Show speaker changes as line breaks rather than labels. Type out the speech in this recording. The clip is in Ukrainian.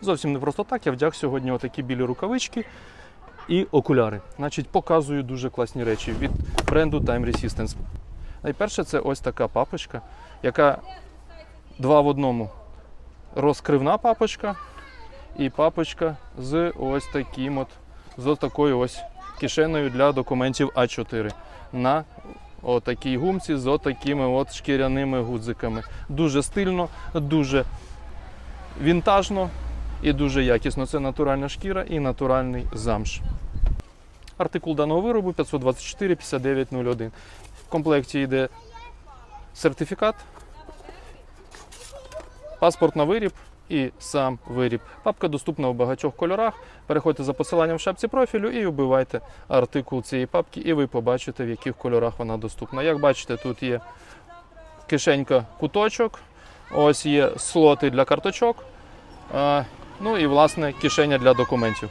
Зовсім не просто так. Я вдяг сьогодні отакі білі рукавички і окуляри. Значить, показую дуже класні речі від бренду Time Resistance. Найперше, це ось така папочка, яка два в одному. Розкривна папочка і папочка з ось таким от, з ось такою ось кишеною для документів А4 на отакій гумці з отакими от шкіряними гудзиками. Дуже стильно, дуже вінтажно і дуже якісно. Це натуральна шкіра і натуральний замш. Артикул даного виробу 524 5901. В комплекті йде сертифікат, паспорт на виріб і сам виріб. Папка доступна у багатьох кольорах. Переходьте за посиланням в шапці профілю і вбивайте артикул цієї папки, і ви побачите, в яких кольорах вона доступна. Як бачите, тут є кишенька куточок, ось є слоти для карточок, ну і власне кишеня для документів.